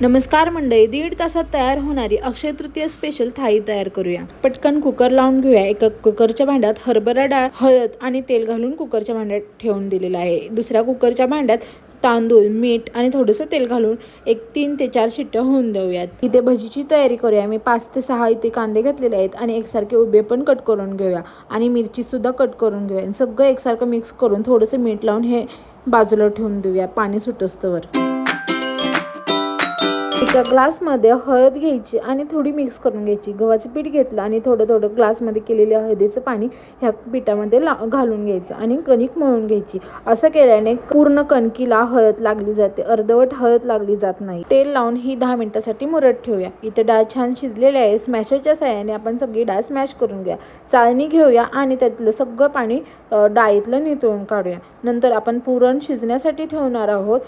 नमस्कार मंडळी दीड तासात तयार होणारी अक्षय तृतीय स्पेशल थाळी तयार करूया. पटकन कुकर लावून घेऊया. एका कुकरच्या भांड्यात हरभरा डाळ हळद आणि तेल घालून कुकरच्या भांड्यात ठेवून दिलेलं आहे. दुसऱ्या कुकरच्या भांड्यात तांदूळ मीठ आणि थोडंसं तेल घालून एक तीन ते चार शिट्ट्या होऊन देऊयात. इथे भजीची तयारी करूया. मी पाच ते सहा इथे कांदे घेतलेले आहेत आणि एकसारखे उभे पण कट करून घेऊया. आणि मिरचीसुद्धा कट करून घेऊया. आणि सगळं एकसारखं मिक्स करून थोडंसं मीठ लावून हे बाजूला ठेवून देऊया. पाणी सुटस्तवर. एका ग्लासमध्ये हळद घ्यायची आणि थोडी मिक्स करून घ्यायची. गव्हाचं पीठ घेतलं आणि थोडं थोडं ग्लासमध्ये केलेल्या हळदीचं पाणी ह्या पिठामध्ये ला घालून घ्यायचं आणि कणिक मळून घ्यायची. असं केल्याने पूर्ण कणकीला हळद लागली जाते. अर्धवट हळद लागली जात नाही. तेल लावून ही दहा मिनिटासाठी मुरत ठेवूया. इथे डाळ छान शिजलेली आहे. स्मॅशरच्या साह्याने आपण सगळी डाळ स्मॅश करून घ्या. चाळणी घेऊया आणि त्यातलं सगळं पाणी डाळीतलं नितळून काढूया. नंतर आपण पुरण शिजण्यासाठी ठेवणार आहोत.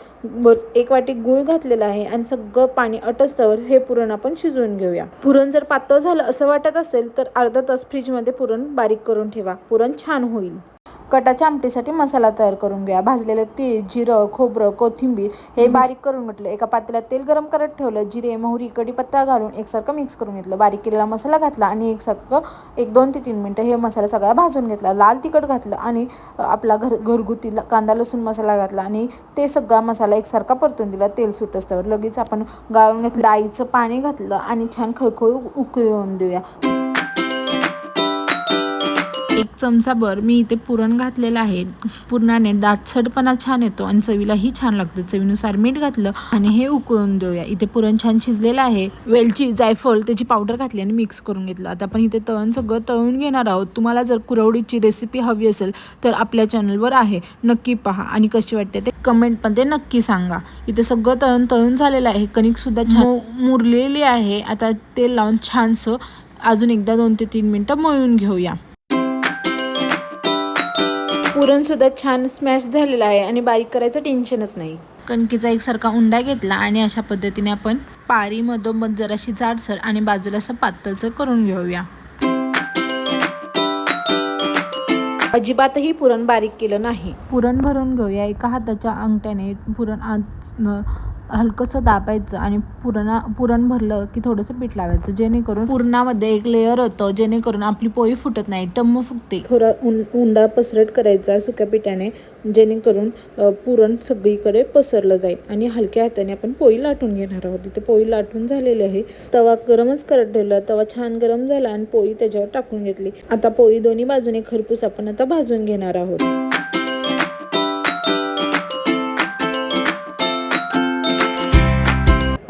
एक वाटी गूळ घातलेला आहे आणि सगळं पाणी अटस्तवर हे पुरण आपण शिजवून घेऊया. पुरण जर पातळ झालं असं वाटत असेल तर अर्धा तास फ्रीजमध्ये पुरण बारीक करून ठेवा. पुरण छान होईल. कटाच्या आमटीसाठी मसाला तयार करून घ्या. भाजलेलं तेल जिरं खोबरं कोथिंबीर हे बारीक करून घेतलं. एका पातेल्यात तेल गरम करत ठेवलं. जिरे मोहरी कढीपत्ता घालून एकसारखं मिक्स करून घेतलं. बारीक केलेला मसाला घातला आणि एकसारखं एक दोन ते तीन मिनटं हे मसाला सगळा भाजून घेतला. लाल तिखट घातलं आणि आपला घर घरगुती कांदा लसूण मसाला घातला आणि ते सगळा मसाला एकसारखा परतून दिला. तेल सुटस्तवर लगेच आपण गाळून घेतलं. डाळीचं पाणी घातलं आणि छान खळखळ उकळून देऊया. एक चमचाभर मी इथे पुरण घातलेलं आहे. पुरणाने दाटसटपणा छान येतो आणि चवीलाही छान लागतं. चवीनुसार मीठ घातलं आणि हे उकळून देऊया. इथे पुरण छान शिजलेलं आहे. वेलची जायफळ त्याची पावडर घातली आणि मिक्स करून घेतलं. आता आपण इथे तळण सगळं तळून घेणार आहोत. तुम्हाला जर कुरवडीची रेसिपी हवी असेल तर आपल्या चॅनलवर आहे. नक्की पहा आणि कशी वाटते ते कमेंट पण ते नक्की सांगा. इथे सगळं तळण तळून झालेलं आहे. कणिकसुद्धा छान मुरलेली आहे. आता तेल लावून छानसं अजून एकदा दोन ते तीन मिनटं मळून घेऊया. पुरण सुद्धा छान स्मॅश झालेलं आहे आणि बारीक करायचं टेन्शनच नाही. कणकीचा एकसारखा उंडा घेतला आणि अशा पद्धतीने आपण पारी मधोमध जराशी जाडसर आणि बाजूला असं पातळचं करून घेऊया. अजिबातही पुरण बारीक केलं नाही. पुरण भरून घेऊया. एका हाताच्या अंगठ्याने पुरण आत हलकंसं दाबायचं आणि पुरणा पुरण भरलं की थोडंसं पीठ लावायचं जेणेकरून पुरणामध्ये एक लेअर होतं जेणेकरून आपली पोळी फुटत नाही टम्म फुगते. थोडा उं उंडा पसरट करायचा सुक्या पिठाने जेणेकरून पुरण सगळीकडे पसरलं जाईल आणि हलक्या हाताने आपण पोळी लाटून घेणार आहोत. इथे पोळी लाटून झालेली आहे. तवा गरमच करत ठेवला तवा छान गरम झाला आणि पोळी त्याच्यावर टाकून घेतली. आता पोळी दोन्ही बाजूने खरपूस आपण आता भाजून घेणार आहोत.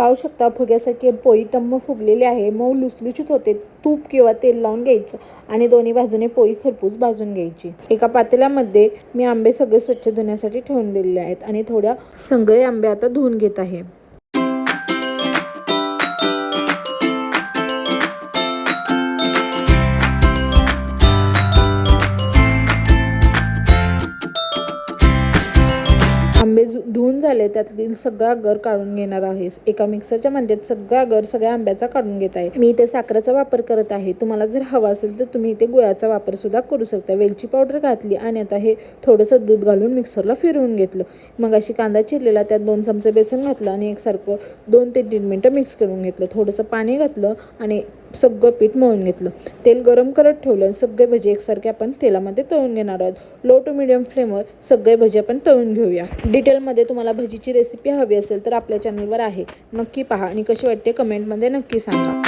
पाहू शकता फुग्यासारखे पोळी टम्म फुगलेले आहे. मऊ लुसलुशीत होते. तूप किंवा तेल लावून घ्यायचं आणि दोन्ही बाजूने पोळी खरपूस भाजून घ्यायची. एका पातेल्यामध्ये मी आंबे सगळे स्वच्छ धुण्यासाठी ठेवून दिलेले आहेत आणि थोड्या सगळे आंबे आता धुवून घेत आहे. झाले त्यातील सगळा गर काढून घेणार आहेस. एका मिक्सरच्या मांड्यात सगळा गर सगळ्या आंब्याचा काढून घेत आहे. मी इथे साखरेचा वापर करत आहे. तुम्हाला जर हवा असेल तर तुम्ही इथे गुळाचा वापर सुद्धा करू शकता. वेलची पावडर घातली आणि आता हे थोडंसं दूध घालून मिक्सरला फिरवून घेतलं. मग अशी कांदा चिरलेला त्यात दोन चमचे बेसन घातलं आणि एकसारखं दोन ते तीन मिनटं मिक्स करून घेतलं. थोडंसं पाणी घातलं आणि सगळं पीठ मळून घेतलं. तेल गरम करत ठेवलं आणि सगळे भजी एकसारखे आपण तेलामध्ये तळून घेणार आहोत. लो टू मिडियम फ्लेमवर सगळे भजी आपण तळून घेऊया. डिटेलमध्ये तुम्हाला भजीची रेसिपी हवी असेल तर आपल्या चॅनलवर आहे. नक्की पहा आणि कशी वाटते कमेंटमध्ये नक्की सांगा.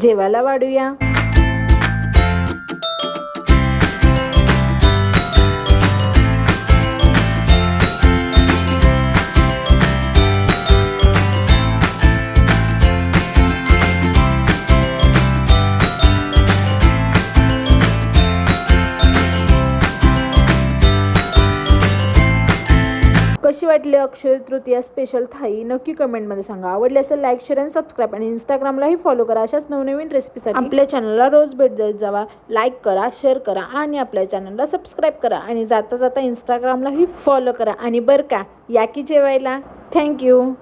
जेवायला वाढूया. वाटले अक्षर तृतीया स्पेशल थाई नक्की कमेंटमध्ये सांगा. आवडले असेल लाईक शेअर आणि सबस्क्राईब आणि इंस्टाग्रामलाही फॉलो करा. अशाच नवनवीन रेसिपीसाठी आपल्या चॅनलला रोज भेट देत जावा. लाईक करा शेअर करा आणि आपल्या चॅनलला सबस्क्राईब करा. आणि जाता जाता इंस्टाग्रामलाही फॉलो करा. आणि बरं का या की जेवायला. थँक्यू